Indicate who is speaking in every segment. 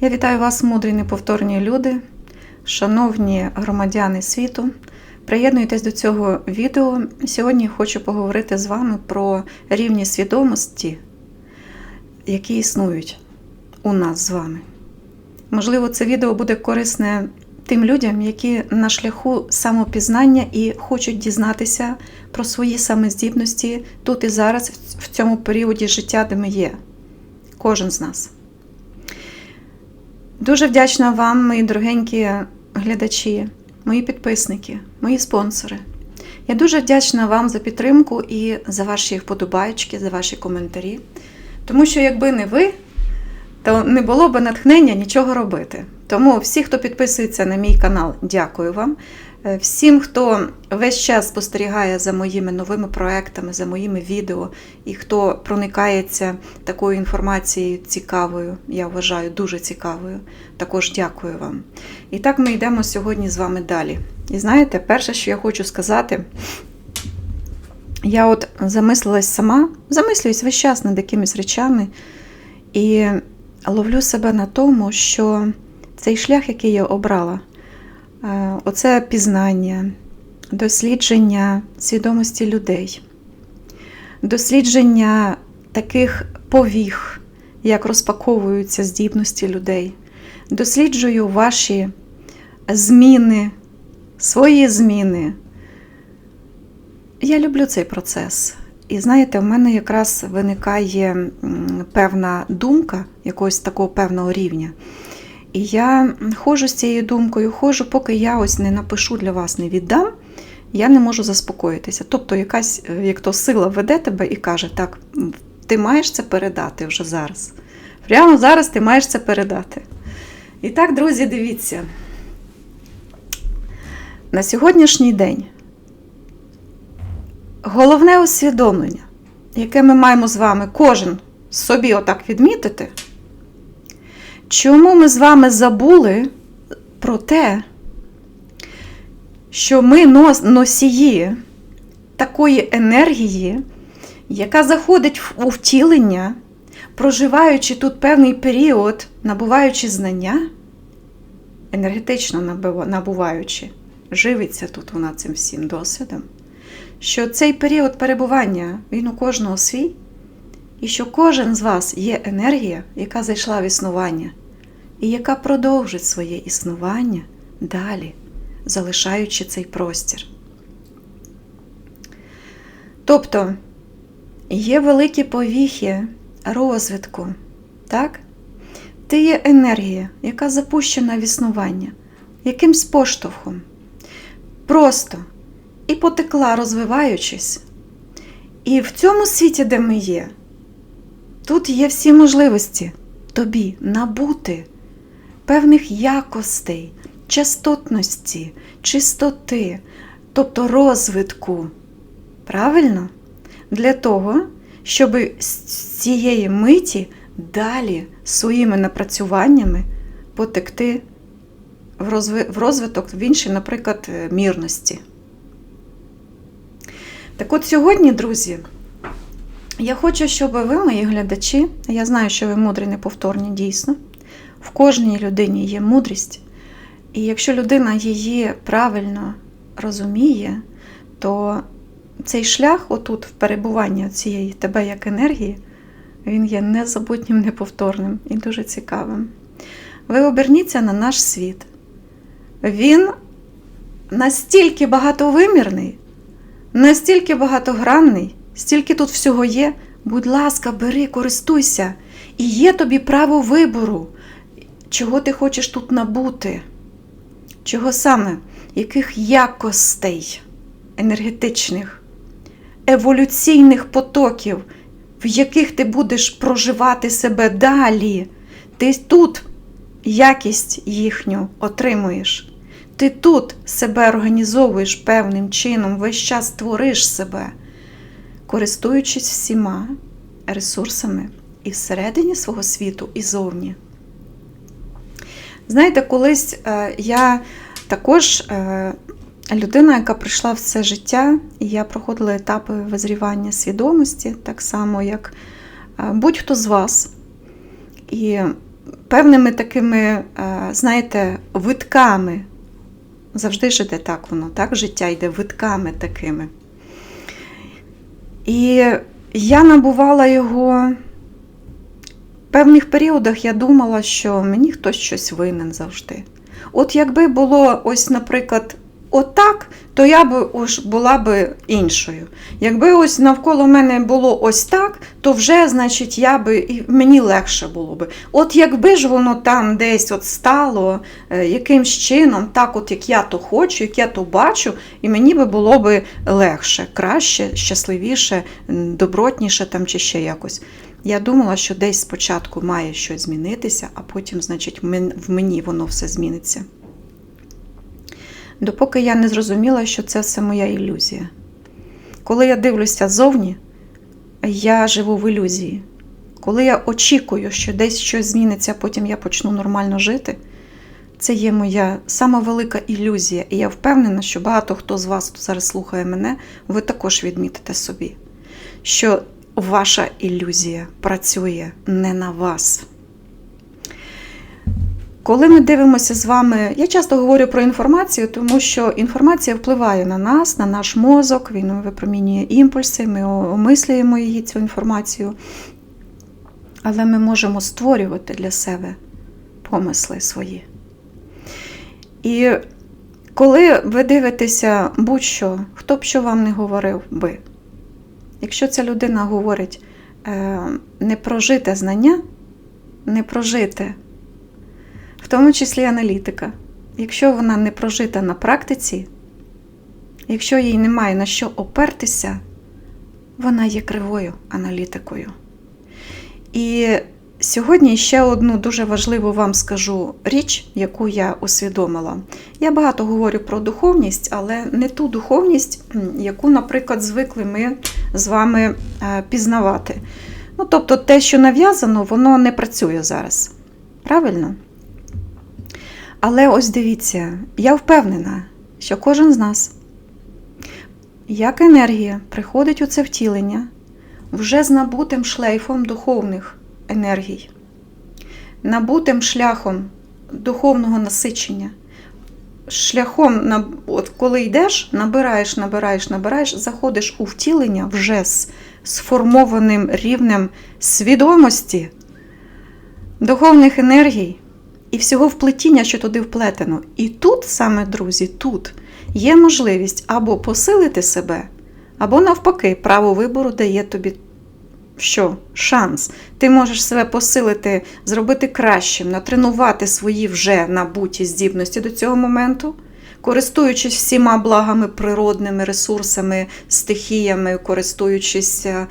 Speaker 1: Я вітаю вас, мудрі неповторні люди, шановні громадяни світу. Приєднуйтесь до цього відео. Сьогодні хочу поговорити з вами про рівні свідомості, які існують у нас з вами. Можливо, це відео буде корисне тим людям, які на шляху самопізнання і хочуть дізнатися про свої самоздібності тут і зараз, в цьому періоді життя, де ми є. Кожен з нас. Дуже вдячна вам, мої дорогенькі глядачі, мої підписники, мої спонсори. Я дуже вдячна вам за підтримку і за ваші вподобайки, за ваші коментарі. Тому що, якби не ви, то не було б натхнення нічого робити. Тому всі, хто підписується на мій канал, дякую вам. Е, Всім, хто весь час спостерігає за моїми новими проектами, за моїми відео, і хто проникається такою інформацією цікавою, я вважаю, дуже цікавою, також дякую вам. І так ми йдемо сьогодні з вами далі. І знаєте, перше, що я хочу сказати, я от замислилась сама, замислююсь весь час над якимись речами і ловлю себе на тому, що цей шлях, який я обрала, оце пізнання, дослідження свідомості людей, дослідження таких повіг, як розпаковуються здібності людей, досліджую ваші зміни, свої зміни. Я люблю цей процес. І знаєте, в мене якраз виникає певна думка якогось такого певного рівня. І я ходжу з цією думкою, ходжу, поки я ось не напишу для вас, не віддам, я не можу заспокоїтися. Тобто, якась е, як то сила веде тебе і каже, так, ти маєш це передати вже зараз. Прямо зараз ти маєш це передати. І так, друзі, дивіться. На сьогоднішній день головне усвідомлення, яке ми маємо з вами кожен собі отак відмітити, чому ми з вами забули про те, що ми нос- носії такої енергії, яка заходить у втілення, проживаючи тут певний період, набуваючи знання, енергетично набуваючи, живиться тут вона цим всім досвідом що цей період перебування він у кожного свій, і що кожен з вас є енергія, яка зайшла в існування, і яка продовжить своє існування далі, залишаючи цей простір. Тобто є великі повіхи розвитку, так? Ти є енергія, яка запущена в існування, якимсь поштовхом. Просто і потекла, розвиваючись. І в цьому світі, де ми є, тут є всі можливості тобі набути певних якостей, частотності, чистоти, тобто розвитку. Правильно? Для того, щоб з цієї миті далі своїми напрацюваннями потекти в розви- в розвиток в інші, наприклад, мірності. Так от сьогодні, друзі, я хочу, щоб ви, мої глядачі, я знаю, що ви мудрі, неповторні, дійсно. В кожній людині є мудрість. І якщо людина її правильно розуміє, то цей шлях, отут, в перебуванні цієї тебе як енергії, він є незабутнім, неповторним і дуже цікавим. Ви оберніться на наш світ. Він настільки багатовимірний, настільки багатогранний, стільки тут всього є. Будь ласка, бери, користуйся. І є тобі право вибору, чого ти хочеш тут набути, чого саме, яких якостей енергетичних, еволюційних потоків, в яких ти будеш проживати себе далі. Ти тут якість їхню отримуєш. Ти тут себе організовуєш певним чином, весь час твориш себе, користуючись всіма ресурсами і всередині свого світу, і зовні. Знаєте, колись е, я також е, людина, яка прийшла в це життя, і я проходила етапи визрівання свідомості, так само, як е, будь-хто з вас. І певними такими, знаєте, витками. Завжди ж іде так воно, так? Життя йде витками такими. І я набувала його. В певних періодах я думала, що мені хтось щось винен завжди. От якби було ось, наприклад, отак, то я б уж була б іншою. Якби ось навколо мене було ось так, то вже, значить, я би мені легше було би. От якби ж воно там десь от стало е, якимсь чином, так, от як я то хочу, як я то бачу, і мені би було би легше, краще, щасливіше, добротніше там чи ще якось. Я думала, що десь спочатку має щось змінитися, а потім, значить, в мені воно все зміниться. Допоки я не зрозуміла, що це все моя ілюзія. Коли я дивлюся ззовні, я живу в ілюзії. Коли я очікую, що десь щось зміниться, а потім я почну нормально жити, це є моя сама велика ілюзія. І я впевнена, що багато хто з вас, хто зараз слухає мене, ви також відмітите собі, що ваша ілюзія працює не на вас. Коли ми дивимося з вами, я часто говорю про інформацію, тому що інформація впливає на нас, на наш мозок, він випромінює імпульси, ми омислюємо її цю інформацію. Але ми можемо створювати для себе помисли свої. І коли ви дивитеся будь-що, хто б що вам не говорив би, якщо ця людина говорить е, не прожите знання, не прожите в тому числі аналітика. Якщо вона не прожита на практиці, якщо їй немає на що опертися, вона є кривою аналітикою. І сьогодні ще одну дуже важливу вам скажу річ, яку я усвідомила. Я багато говорю про духовність, але не ту духовність, яку, наприклад, звикли ми з вами е, пізнавати. Ну, тобто, те, що нав'язано, воно не працює зараз. Правильно? Але ось дивіться, я впевнена, що кожен з нас, як енергія приходить у це втілення вже з набутим шлейфом духовних енергій, набутим шляхом духовного насичення. Шляхом, от коли йдеш, набираєш, набираєш, набираєш, заходиш у втілення вже з сформованим рівнем свідомості, духовних енергій і всього вплетіння, що туди вплетено. І тут, саме, друзі, тут є можливість або посилити себе, або навпаки, право вибору дає тобі що? Шанс. Ти можеш себе посилити, зробити кращим, натренувати свої вже набуті здібності до цього моменту. Користуючись всіма благами природними ресурсами, стихіями, користуючись е,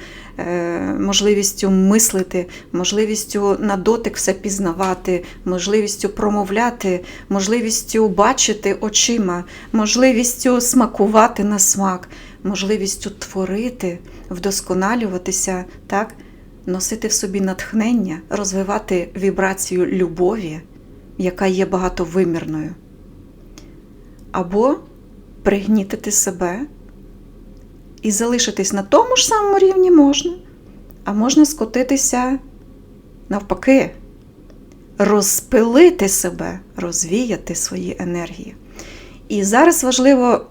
Speaker 1: можливістю мислити, можливістю на дотик все пізнавати, можливістю промовляти, можливістю бачити очима, можливістю смакувати на смак, можливістю творити, вдосконалюватися, так? носити в собі натхнення, розвивати вібрацію любові, яка є багатовимірною. Або пригнітити себе і залишитись на тому ж самому рівні можна, а можна скотитися навпаки, розпилити себе, розвіяти свої енергії. І зараз важливо,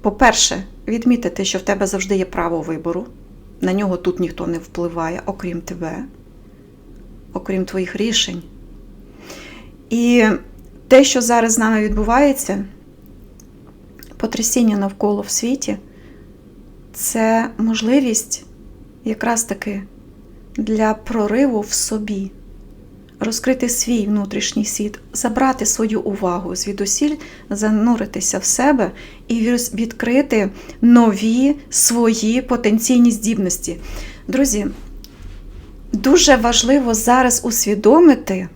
Speaker 1: по-перше, відмітити, що в тебе завжди є право вибору. На нього тут ніхто не впливає, окрім тебе, окрім твоїх рішень. І те, що зараз з нами відбувається, потрясіння навколо в світі, це можливість якраз таки для прориву в собі, розкрити свій внутрішній світ, забрати свою увагу звідусіль, зануритися в себе і відкрити нові свої потенційні здібності. Друзі, дуже важливо зараз усвідомити,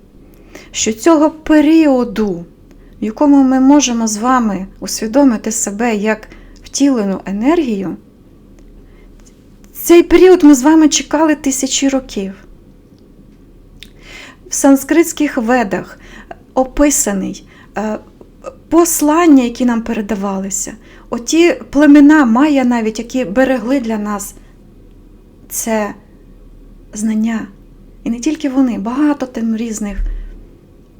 Speaker 1: що цього періоду, в якому ми можемо з вами усвідомити себе як втілену енергію, цей період ми з вами чекали тисячі років. В санскритських ведах описаний е, послання, які нам передавалися, оті племена Майя навіть, які берегли для нас це знання, І не тільки вони, багато тим різних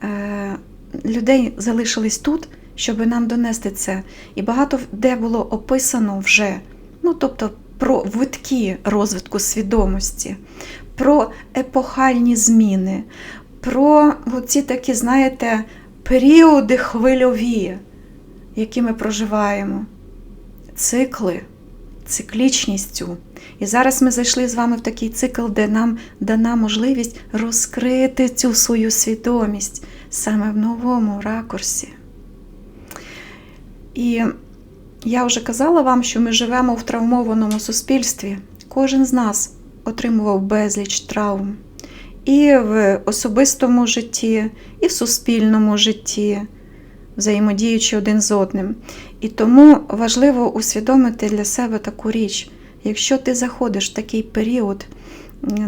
Speaker 1: е, людей залишились тут, щоб нам донести це. І багато де було описано вже, ну тобто про витки розвитку свідомості, про епохальні зміни, про ці такі, знаєте, періоди хвильові, які ми проживаємо, цикли, циклічність. І зараз ми зайшли з вами в такий цикл, де нам дана можливість розкрити цю свою свідомість саме в новому ракурсі. І я вже казала вам, що ми живемо в травмованому суспільстві. Кожен з нас отримував безліч травм і в особистому житті, і в суспільному житті, взаємодіючи один з одним. І тому важливо усвідомити для себе таку річ. Якщо ти заходиш в такий період,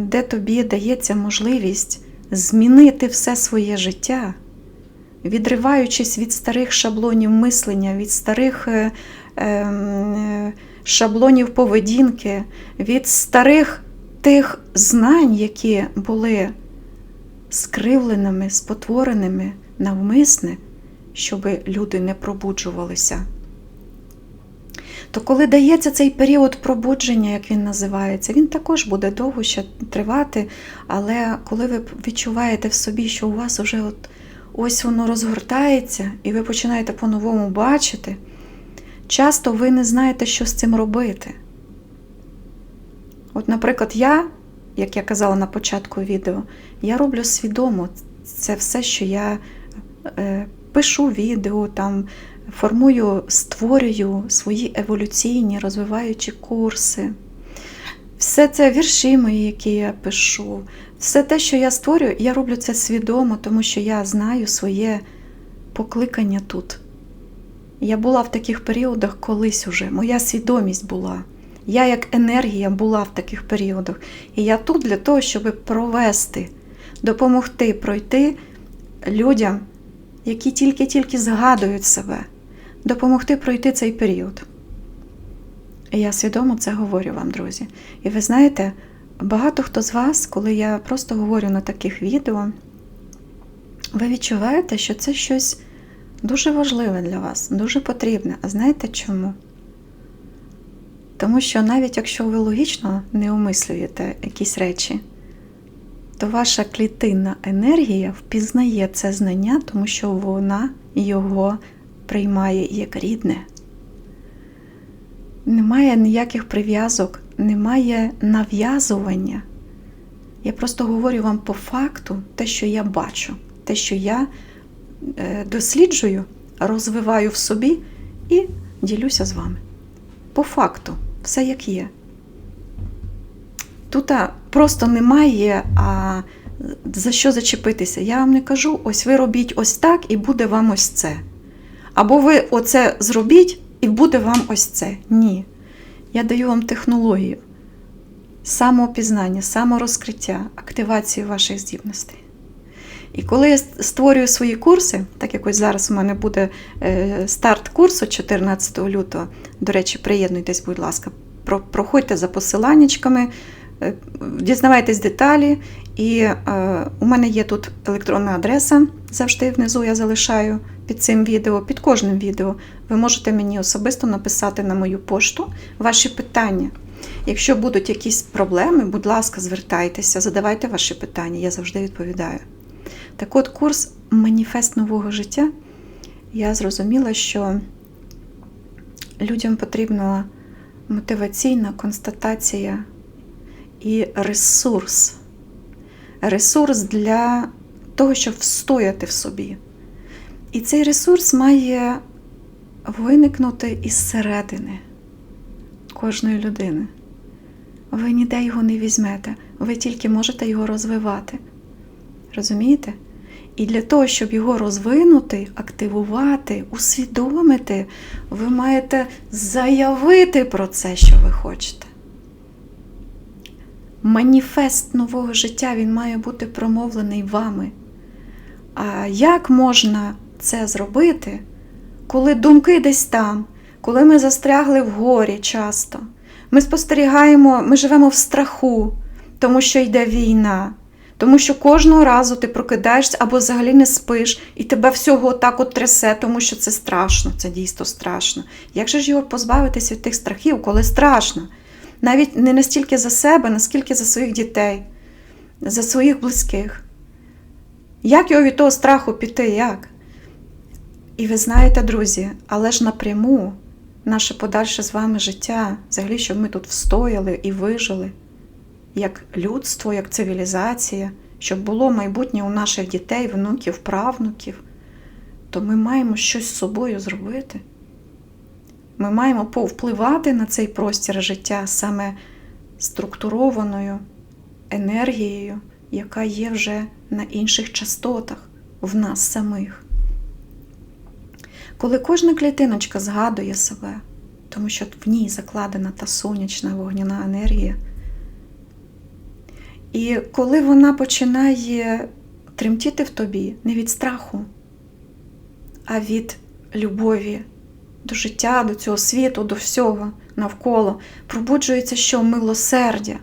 Speaker 1: де тобі дається можливість змінити все своє життя, відриваючись від старих шаблонів мислення, від старих е, шаблонів поведінки, від старих тих знань, які були скривленими, спотвореними навмисне, щоб люди не пробуджувалися то коли дається цей період пробудження, як він називається, він також буде довго ще тривати. Але коли ви відчуваєте в собі, що у вас вже от ось воно розгортається, і ви починаєте по-новому бачити, часто ви не знаєте, що з цим робити. От, наприклад, я, як я казала на початку відео, я роблю свідомо це все, що я е, пишу відео, там формую, створюю свої еволюційні розвиваючі курси. Все це вірші мої, які я пишу, все те, що я створюю, я роблю це свідомо, тому що я знаю своє покликання тут. Я була в таких періодах колись уже, моя свідомість була. Я, як енергія, була в таких періодах. І я тут для того, щоб провести, допомогти пройти людям, які тільки-тільки згадують себе допомогти пройти цей період. І я свідомо це говорю вам, друзі. І ви знаєте, багато хто з вас, коли я просто говорю на таких відео, ви відчуваєте, що це щось дуже важливе для вас, дуже потрібне. А знаєте чому? Тому що навіть якщо ви логічно не умислюєте якісь речі, то ваша клітинна енергія впізнає це знання, тому що вона його приймає як рідне. Немає ніяких прив'язок, немає нав'язування. Я просто говорю вам по факту те, що я бачу, те, що я досліджую, розвиваю в собі і ділюся з вами. По факту, все як є. Тут просто немає а, за що зачепитися. Я вам не кажу, ось ви робіть ось так, і буде вам ось це. Або ви оце зробіть, і буде вам ось це. Ні. Я даю вам технологію самоопізнання, саморозкриття, активацію ваших здібностей. І коли я створюю свої курси, так як ось зараз у мене буде е, старт курсу 14 лютого, до речі, приєднуйтесь, будь ласка, проходьте за посиланнячками, е, дізнавайтесь деталі. І е, у мене є тут електронна адреса, завжди внизу я залишаю під цим відео, під кожним відео, ви можете мені особисто написати на мою пошту ваші питання. Якщо будуть якісь проблеми, будь ласка, звертайтеся, задавайте ваші питання, я завжди відповідаю. Так от, курс Маніфест нового життя, я зрозуміла, що людям потрібна мотиваційна констатація і ресурс. Ресурс для того, щоб встояти в собі. І цей ресурс має виникнути із середини кожної людини. Ви ніде його не візьмете, ви тільки можете його розвивати. Розумієте? І для того, щоб його розвинути, активувати, усвідомити, ви маєте заявити про це, що ви хочете. Маніфест нового життя він має бути промовлений вами. А як можна це зробити, коли думки десь там, коли ми застрягли в горі часто. Ми спостерігаємо, ми живемо в страху, тому що йде війна, Тому що кожного разу ти прокидаєшся або взагалі не спиш, і тебе всього так от трясе, тому що це страшно, це дійсно страшно. Як же ж його позбавитись від тих страхів, коли страшно? Навіть не настільки за себе, наскільки за своїх дітей, за своїх близьких. Як його від того страху піти? Як? І ви знаєте, друзі, але ж напряму наше подальше з вами життя, взагалі, щоб ми тут встояли і вижили, як людство, як цивілізація, щоб було майбутнє у наших дітей, внуків, правнуків, то ми маємо щось з собою зробити. Ми маємо повпливати на цей простір життя саме структурованою енергією, яка є вже на інших частотах в нас самих. Коли кожна клітиночка згадує себе, тому що в ній закладена та сонячна вогняна енергія, і коли вона починає тремтіти в тобі не від страху, а від любові до життя, до цього світу, до всього навколо, пробуджується що милосердя.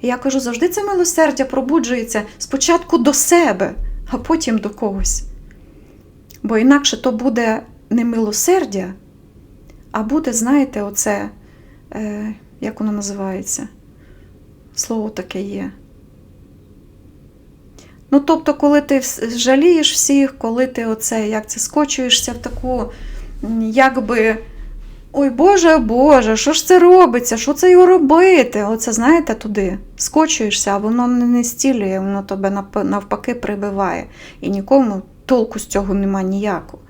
Speaker 1: І я кажу, завжди це милосердя пробуджується спочатку до себе, а потім до когось. Бо інакше то буде не милосердя, а буде, знаєте, оце, е, як воно називається? Слово таке є. Ну, тобто, коли ти жалієш всіх, коли ти оце, як це, скочуєшся в таку, якби. Ой, Боже, Боже, що ж це робиться? Що це його робити? Оце, знаєте, туди скочуєшся, а воно не стілює, воно тебе навпаки прибиває. І нікому толку з цього нема ніякого.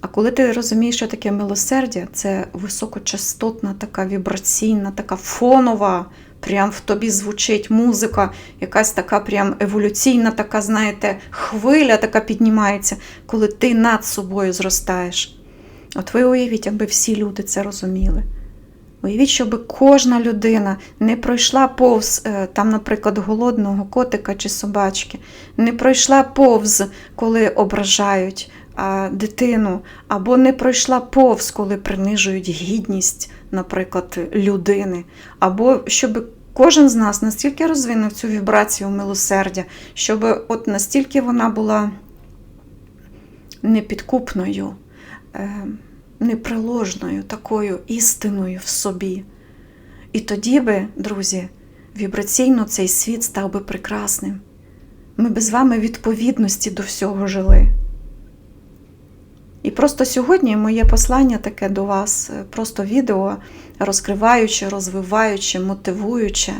Speaker 1: А коли ти розумієш, що таке милосердя, це високочастотна, така вібраційна, така фонова, прям в тобі звучить музика, якась така прям еволюційна, така, знаєте, хвиля така піднімається, коли ти над собою зростаєш. От ви уявіть, якби всі люди це розуміли. Уявіть, щоб кожна людина не пройшла повз, е, там, наприклад, голодного котика чи собачки, не пройшла повз, коли ображають а, дитину, або не пройшла повз, коли принижують гідність, наприклад, людини, або щоб кожен з нас настільки розвинув цю вібрацію милосердя, щоб от настільки вона була непідкупною. Е, неприложною такою істиною в собі. І тоді би, друзі, вібраційно цей світ став би прекрасним. Ми би з вами відповідності до всього жили. І просто сьогодні моє послання таке до вас, е, просто відео, розкриваюче, розвиваюче, мотивуюче.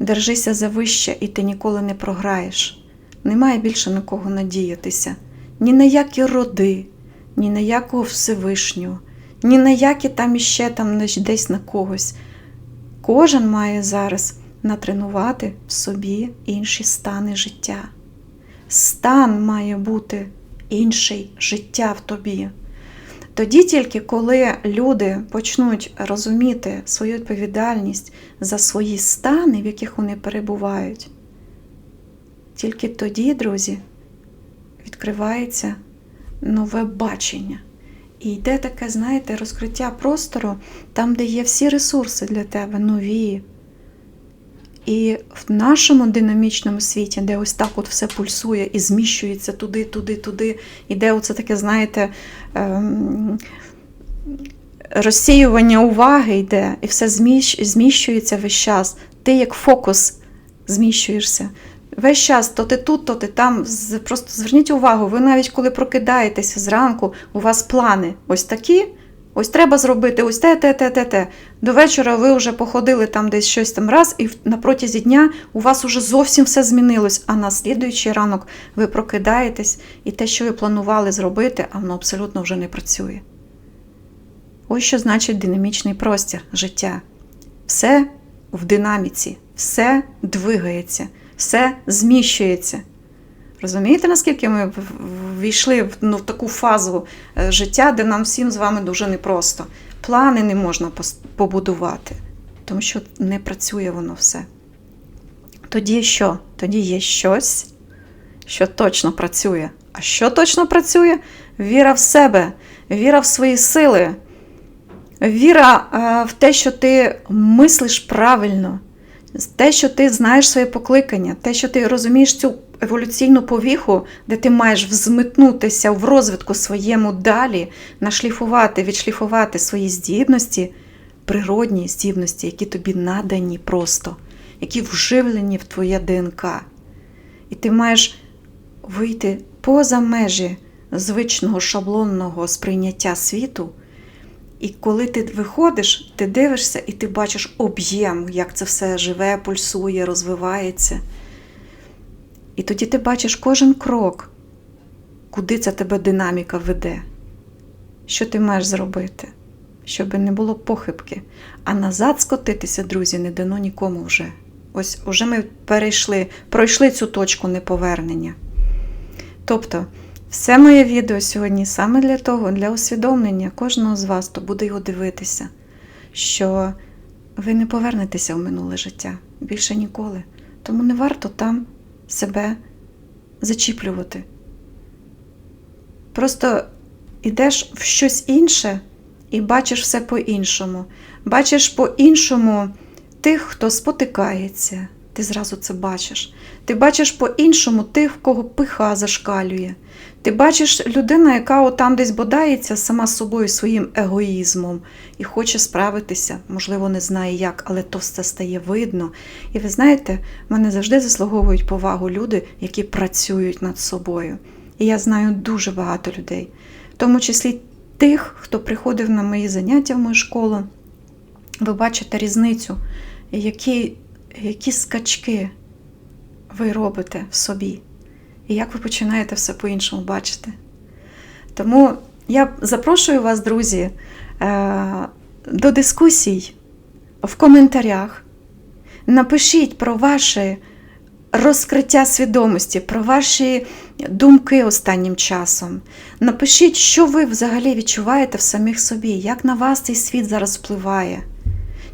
Speaker 1: Держися за вище, і ти ніколи не програєш. Немає більше на кого надіятися, ні на які роди, ні на якого Всевишнього, ні на які там іще там десь на когось. Кожен має зараз натренувати в собі інші стани життя. Стан має бути інший життя в тобі. Тоді тільки, коли люди почнуть розуміти свою відповідальність за свої стани, в яких вони перебувають, тільки тоді, друзі, відкривається нове бачення. І йде таке, знаєте, розкриття простору там, де є всі ресурси для тебе, нові. І в нашому динамічному світі, де ось так от все пульсує і зміщується туди, туди, туди, і де оце таке, знаєте, ем, розсіювання уваги йде, і все зміщується весь час. Ти як фокус зміщуєшся. Весь час то ти тут, то ти там. Просто зверніть увагу, ви навіть коли прокидаєтеся зранку, у вас плани ось такі. Ось треба зробити ось те, те, те, те, те. До вечора ви вже походили там десь щось там раз, і на протязі дня у вас уже зовсім все змінилось. А на слідуючий ранок ви прокидаєтесь, і те, що ви планували зробити, а воно абсолютно вже не працює. Ось що значить динамічний простір життя. Все в динаміці, все двигається все зміщується. Розумієте, наскільки ми війшли в, ну, в таку фазу е, життя, де нам всім з вами дуже непросто. Плани не можна побудувати, тому що не працює воно все. Тоді що? Тоді є щось, що точно працює. А що точно працює? Віра в себе, віра в свої сили, віра е, в те, що ти мислиш правильно те, що ти знаєш своє покликання, те, що ти розумієш цю еволюційну повіху, де ти маєш взметнутися в розвитку своєму далі, нашліфувати, відшліфувати свої здібності, природні здібності, які тобі надані просто, які вживлені в твоє ДНК. І ти маєш вийти поза межі звичного шаблонного сприйняття світу. І коли ти виходиш, ти дивишся і ти бачиш об'єм, як це все живе, пульсує, розвивається. І тоді ти бачиш кожен крок, куди ця тебе динаміка веде. Що ти маєш зробити, щоб не було похибки. А назад скотитися, друзі, не дано нікому вже. Ось уже ми перейшли, пройшли цю точку неповернення. Тобто, все моє відео сьогодні саме для того, для усвідомлення кожного з вас, хто буде його дивитися, що ви не повернетеся в минуле життя більше ніколи. Тому не варто там себе зачіплювати. Просто йдеш в щось інше і бачиш все по-іншому. Бачиш по-іншому тих, хто спотикається. Ти зразу це бачиш. Ти бачиш по-іншому тих, кого пиха зашкалює. Ти бачиш людина, яка отам десь бодається сама з собою своїм егоїзмом і хоче справитися, можливо, не знає як, але то все стає видно. І ви знаєте, в мене завжди заслуговують повагу люди, які працюють над собою. І я знаю дуже багато людей, в тому числі тих, хто приходив на мої заняття в мою школу. Ви бачите різницю, які, які скачки ви робите в собі. І як ви починаєте все по-іншому бачити. Тому я запрошую вас, друзі, е, до дискусій в коментарях. Напишіть про ваше розкриття свідомості, про ваші думки останнім часом. Напишіть, що ви взагалі відчуваєте в самих собі, як на вас цей світ зараз впливає.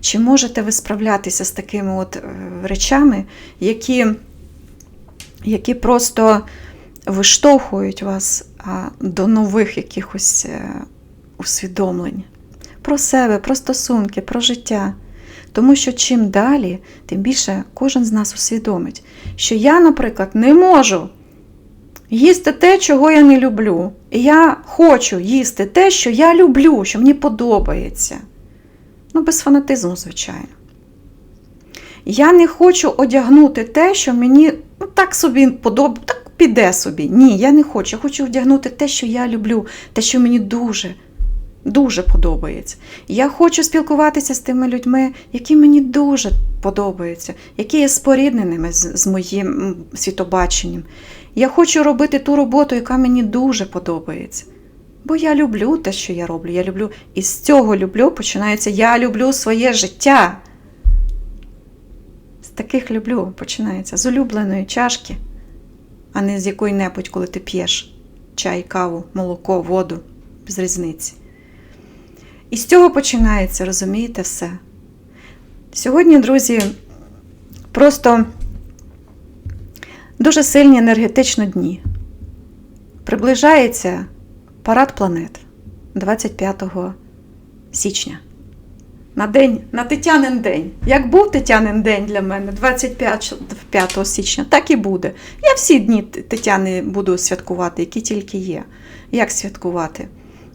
Speaker 1: Чи можете ви справлятися з такими от е, речами, які які просто виштовхують вас до нових якихось е, усвідомлень про себе, про стосунки, про життя. Тому що чим далі, тим більше кожен з нас усвідомить, що я, наприклад, не можу їсти те, чого я не люблю. І я хочу їсти те, що я люблю, що мені подобається. Ну, без фанатизму, звичайно. Я не хочу одягнути те, що мені ну, так собі подобається, так піде собі. Ні, я не хочу. Я хочу одягнути те, що я люблю, те, що мені дуже, дуже подобається. Я хочу спілкуватися з тими людьми, які мені дуже подобаються, які є спорідненими з, з моїм світобаченням. Я хочу робити ту роботу, яка мені дуже подобається. Бо я люблю те, що я роблю. Я люблю, і з цього люблю починається я люблю своє життя таких люблю, починається з улюбленої чашки, а не з якої-небудь, коли ти п'єш чай, каву, молоко, воду, без різниці. І з цього починається, розумієте, все. Сьогодні, друзі, просто дуже сильні енергетично дні. Приближається парад планет 25 січня на день, на Тетянин день. Як був Тетянин день для мене 25 січня, так і буде. Я всі дні Тетяни буду святкувати, які тільки є. Як святкувати?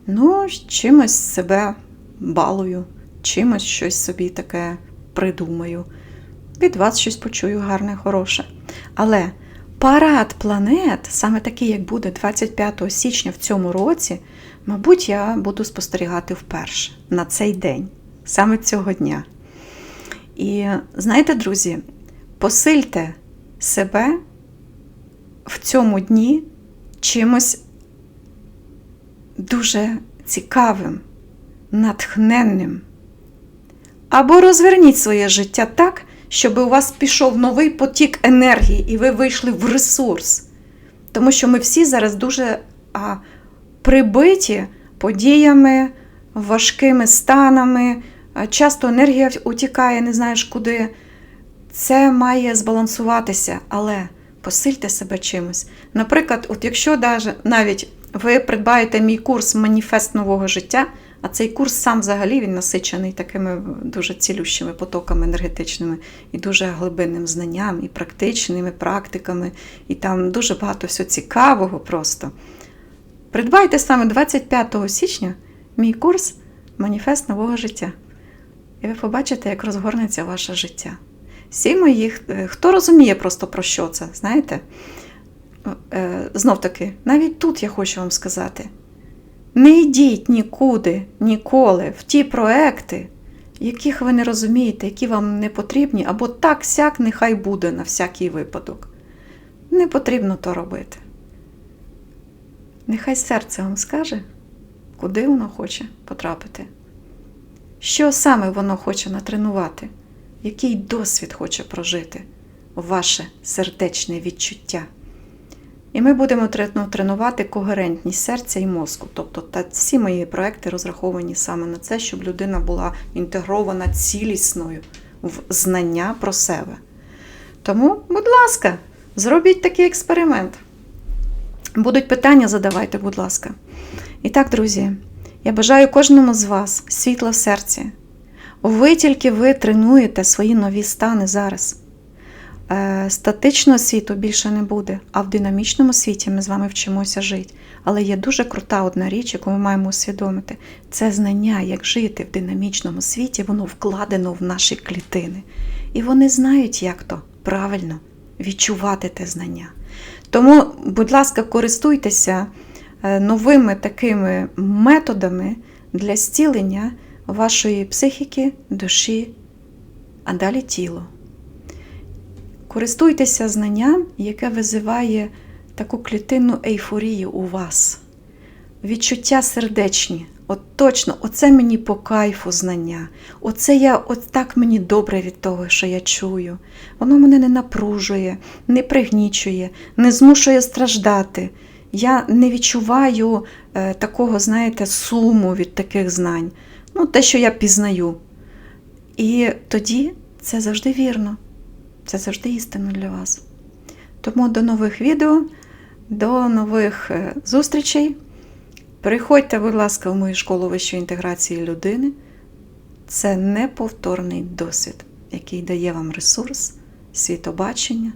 Speaker 1: Ну, чимось себе балую, чимось щось собі таке придумаю. Від вас щось почую гарне, хороше. Але парад планет, саме такий, як буде 25 січня в цьому році, мабуть, я буду спостерігати вперше на цей день саме цього дня. І знаєте, друзі, посильте себе в цьому дні чимось дуже цікавим, натхненним. Або розверніть своє життя так, щоб у вас пішов новий потік енергії, і ви вийшли в ресурс. Тому що ми всі зараз дуже а, прибиті подіями, важкими станами, часто енергія утікає, не знаєш куди. Це має збалансуватися, але посильте себе чимось. Наприклад, от якщо навіть ви придбаєте мій курс Маніфест нового життя, А цей курс сам взагалі він насичений такими дуже цілющими потоками енергетичними і дуже глибинним знанням, і практичними практиками, і там дуже багато всього цікавого просто. Придбайте саме 25 січня мій курс Маніфест нового життя. І ви побачите, як розгорнеться ваше життя. Всі мої, е, хто розуміє просто про що це, знаєте? Знов таки, навіть тут я хочу вам сказати: не йдіть нікуди, ніколи в ті проекти, яких ви не розумієте, які вам не потрібні, або так сяк нехай буде на всякий випадок. Не потрібно то робити. Нехай серце вам скаже, куди воно хоче потрапити. Що саме воно хоче натренувати, який досвід хоче прожити ваше сердечне відчуття. І ми будемо тренувати когерентність серця і мозку. Тобто та всі мої проекти розраховані саме на це, щоб людина була інтегрована цілісною в знання про себе. Тому, будь ласка, зробіть такий експеримент. Будуть питання, задавайте, будь ласка. І так, друзі, я бажаю кожному з вас світла в серці. Ви тільки ви тренуєте свої нові стани зараз. Е, Статичного світу більше не буде, а в динамічному світі ми з вами вчимося жити. Але є дуже крута одна річ, яку ми маємо усвідомити: це знання, як жити в динамічному світі, воно вкладено в наші клітини. І вони знають, як то правильно відчувати те знання. Тому, будь ласка, користуйтеся новими такими методами для зцілення вашої психіки, душі, а далі тіло. Користуйтеся знанням, яке визиває таку клітинну ейфорію у вас. Відчуття сердечні. От точно, оце мені по кайфу знання. Оце я от так мені добре від того, що я чую. Воно мене не напружує, не пригнічує, не змушує страждати. Я не відчуваю е, такого, знаєте, суму від таких знань. Ну, те, що я пізнаю. І тоді це завжди вірно. Це завжди істина для вас. Тому до нових відео, до нових е, зустрічей. Приходьте, будь ласка, в мою школу вищої інтеграції людини. Це неповторний досвід, який дає вам ресурс, світобачення.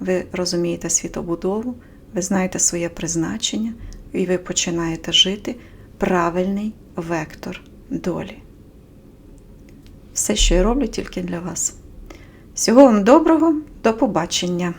Speaker 1: Ви розумієте світобудову, ви знаєте своє призначення, і ви починаєте жити правильний вектор долі. Все, що я роблю, тільки для вас. Всього вам доброго, до побачення!